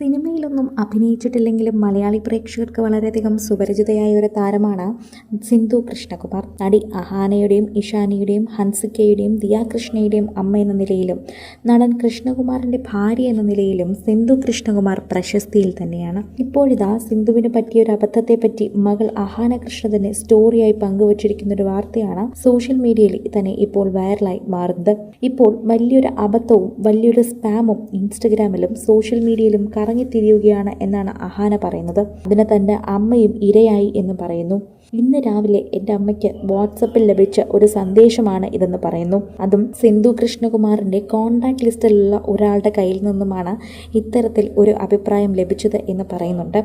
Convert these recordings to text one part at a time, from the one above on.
സിനിമയിലൊന്നും അഭിനയിച്ചിട്ടില്ലെങ്കിലും മലയാളി പ്രേക്ഷകർക്ക് വളരെയധികം സുപരിചിതയായ ഒരു താരമാണ് സിന്ധു കൃഷ്ണകുമാർ. നടി അഹാനയുടെയും ഇഷാനിയുടെയും ഹൻസിക്കയുടെയും ദിയാകൃഷ്ണയുടെയും അമ്മ എന്ന നിലയിലും നടൻ കൃഷ്ണകുമാറിന്റെ ഭാര്യ എന്ന നിലയിലും സിന്ധു കൃഷ്ണകുമാർ പ്രശസ്തിയിൽ തന്നെയാണ്. ഇപ്പോഴിതാ സിന്ധുവിന് പറ്റിയ ഒരു അബദ്ധത്തെപ്പറ്റി മകൾ അഹാന കൃഷ്ണ തന്നെ സ്റ്റോറിയായി പങ്കുവച്ചിരിക്കുന്ന ഒരു വാർത്തയാണ് സോഷ്യൽ മീഡിയയിൽ തന്നെ ഇപ്പോൾ വൈറലായി മാറുന്നത്. ഇപ്പോൾ വലിയൊരു അബദ്ധവും വലിയൊരു സ്പാമും ഇൻസ്റ്റഗ്രാമിലും സോഷ്യൽ മീഡിയയിലും കറങ്ങിത്തിരിയുകയാണ് എന്നാണ് അഹാന പറയുന്നത്. അതിന് തന്റെ അമ്മയും ഇരയായി എന്ന് പറയുന്നു. ഇന്ന് രാവിലെ എന്റെ അമ്മയ്ക്ക് വാട്സപ്പിൽ ലഭിച്ച ഒരു സന്ദേശമാണ് ഇതെന്ന് പറയുന്നു. അതും സിന്ധു കൃഷ്ണകുമാറിന്റെ കോണ്ടാക്ട് ലിസ്റ്റിലുള്ള ഒരാളുടെ കയ്യിൽ നിന്നുമാണ് ഇത്തരത്തിൽ ഒരു അഭിപ്രായം ലഭിച്ചത് എന്ന് പറയുന്നുണ്ട്.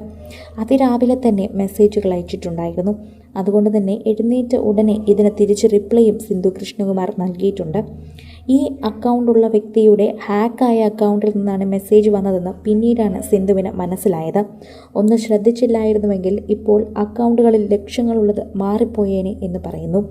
അതിരാവിലെ തന്നെ മെസ്സേജുകൾ അയച്ചിട്ടുണ്ടായിരുന്നു. അതുകൊണ്ട് തന്നെ എഴുന്നേറ്റ ഉടനെ ഇതിന് തിരിച്ച് റിപ്ലൈയും സിന്ധു കൃഷ്ണകുമാർ നൽകിയിട്ടുണ്ട്. ഈ അക്കൗണ്ടുള്ള വ്യക്തിയുടെ ഹാക്കായ അക്കൗണ്ടിൽ നിന്നാണ് മെസ്സേജ് വന്നതെന്ന് പിന്നീടാണ് സിന്ധുവിന് മനസ്സിലായത്. ഒന്ന് ശ്രദ്ധിച്ചില്ലായിരുന്നുവെങ്കിൽ ഇപ്പോൾ അക്കൗണ്ടുകളിൽ ലക്ഷങ്ങളുള്ളത് മാറിപ്പോയേനെ എന്ന് പറയുന്നു.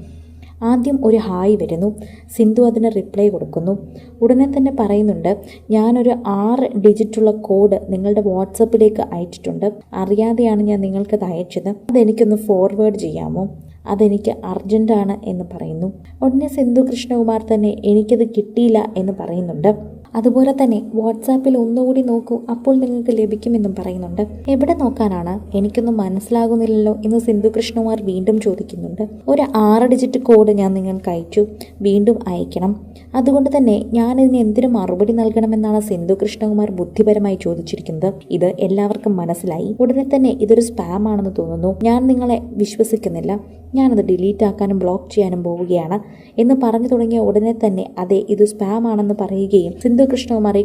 ആദ്യം ഒരു ഹായ് വരുന്നു. സിന്ധു അതിന് റിപ്ലൈ കൊടുക്കുന്നു. ഉടനെ തന്നെ പറയുന്നുണ്ട് ഞാനൊരു ആറ് ഡിജിറ്റുള്ള കോഡ് നിങ്ങളുടെ വാട്സപ്പിലേക്ക് അയച്ചിട്ടുണ്ട്. അറിയാതെയാണ് ഞാൻ നിങ്ങൾക്കത് അയച്ചത്. അതെനിക്കൊന്ന് ഫോർവേഡ് ചെയ്യാമോ? അതെനിക്ക് അർജന്റാണ് എന്ന് പറയുന്നു. ഉടനെ സിന്ധു കൃഷ്ണകുമാർ തന്നെ എനിക്കത് കിട്ടിയില്ല എന്ന് പറയുന്നുണ്ട്. അതുപോലെ തന്നെ വാട്സാപ്പിൽ ഒന്നുകൂടി നോക്കൂ അപ്പോൾ നിങ്ങൾക്ക് ലഭിക്കുമെന്നും പറയുന്നുണ്ട്. എവിടെ നോക്കാനാണ്? എനിക്കൊന്നും മനസ്സിലാകുന്നില്ലല്ലോ എന്ന് സിന്ധു കൃഷ്ണകുമാർ വീണ്ടും ചോദിക്കുന്നുണ്ട്. ഒരു ആറ് ഡിജിറ്റ് കോഡ് ഞാൻ നിങ്ങൾക്ക് അയച്ചു വീണ്ടും അയക്കണം. അതുകൊണ്ട് തന്നെ ഞാൻ ഇതിന് എന്തിനു മറുപടി നൽകണമെന്നാണ് സിന്ധു കൃഷ്ണകുമാർ ബുദ്ധിപരമായി ചോദിച്ചിരിക്കുന്നത്. ഇത് എല്ലാവർക്കും മനസ്സിലായി. ഉടനെ തന്നെ ഇതൊരു സ്പാം ആണെന്ന് തോന്നുന്നു. ഞാൻ നിങ്ങളെ വിശ്വസിക്കുന്നില്ല. ഞാനത് ഡിലീറ്റ് ആക്കാനും ബ്ലോക്ക് ചെയ്യാനും പോവുകയാണ് എന്ന് പറഞ്ഞു തുടങ്ങിയ ഉടനെ തന്നെ അതെ ഇത് സ്പാം ആണെന്ന് പറയുകയും സിന്ധു കൃഷ്ണകുമാർ ഈ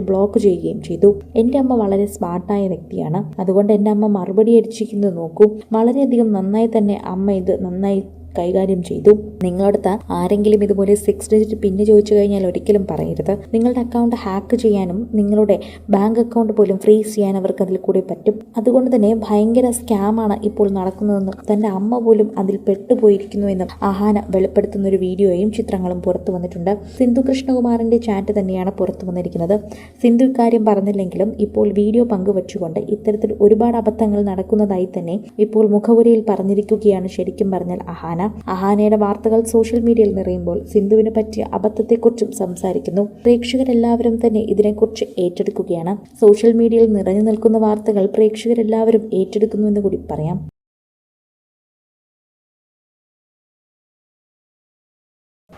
ബ്ലോക്ക് ചെയ്യുകയും ചെയ്തു. എന്റെ അമ്മ വളരെ സ്മാർട്ടായ വ്യക്തിയാണ്. അതുകൊണ്ട് എന്റെ അമ്മ മറുപടി അടിച്ചിരിക്കുന്നത് നോക്കൂ. വളരെയധികം നന്നായി തന്നെ അമ്മ ഇത് നന്നായി കൈകാര്യം ചെയ്തു. നിങ്ങളടുത്ത് ആരെങ്കിലും ഇതുപോലെ സിക്സ് ഡിജിറ്റ് പിന്ന് ചോദിച്ചു കഴിഞ്ഞാൽ ഒരിക്കലും പറയരുത്. നിങ്ങളുടെ അക്കൗണ്ട് ഹാക്ക് ചെയ്യാനും നിങ്ങളുടെ ബാങ്ക് അക്കൗണ്ട് പോലും ഫ്രീസ് ചെയ്യാൻ അവർക്ക് അതിൽ കൂടി പറ്റും. അതുകൊണ്ട് തന്നെ ഭയങ്കര സ്കാമാണ് ഇപ്പോൾ നടക്കുന്നതെന്നും തന്റെ അമ്മ പോലും അതിൽ പെട്ടുപോയിരിക്കുന്നുവെന്നും ആഹാന വെളിപ്പെടുത്തുന്ന ഒരു വീഡിയോയും ചിത്രങ്ങളും പുറത്തു വന്നിട്ടുണ്ട്. സിന്ധു കൃഷ്ണകുമാറിന്റെ ചാറ്റ് തന്നെയാണ് പുറത്തു വന്നിരിക്കുന്നത്. സിന്ധു ഇക്കാര്യം പറഞ്ഞില്ലെങ്കിലും ഇപ്പോൾ വീഡിയോ പങ്കുവച്ചുകൊണ്ട് ഇത്തരത്തിൽ ഒരുപാട് അബദ്ധങ്ങൾ നടക്കുന്നതായി തന്നെ ഇപ്പോൾ മുഖപുരയിൽ പറഞ്ഞിരിക്കുകയാണ് ശരിക്കും പറഞ്ഞാൽ അഹാന അഹാനയുടെ വാർത്തകൾ സോഷ്യൽ മീഡിയയിൽ നിറയുമ്പോൾ സിന്ധുവിന് പറ്റിയ അബദ്ധത്തെക്കുറിച്ചും സംസാരിക്കുന്നു. പ്രേക്ഷകരെല്ലാവരും തന്നെ ഇതിനെക്കുറിച്ച് ഏറ്റെടുക്കുകയാണ്. സോഷ്യൽ മീഡിയയിൽ നിറഞ്ഞു നിൽക്കുന്ന വാർത്തകൾ പ്രേക്ഷകരെല്ലാവരും ഏറ്റെടുക്കുന്നുവെന്ന് കൂടി പറയാം.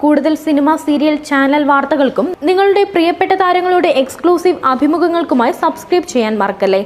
കൂടുതൽ സിനിമ സീരിയൽ ചാനൽ വാർത്തകൾക്കും നിങ്ങളുടെ പ്രിയപ്പെട്ട താരങ്ങളുടെ എക്സ്ക്ലൂസീവ് അഭിമുഖങ്ങൾക്കുമായി സബ്സ്ക്രൈബ് ചെയ്യാൻ മറക്കല്ലേ?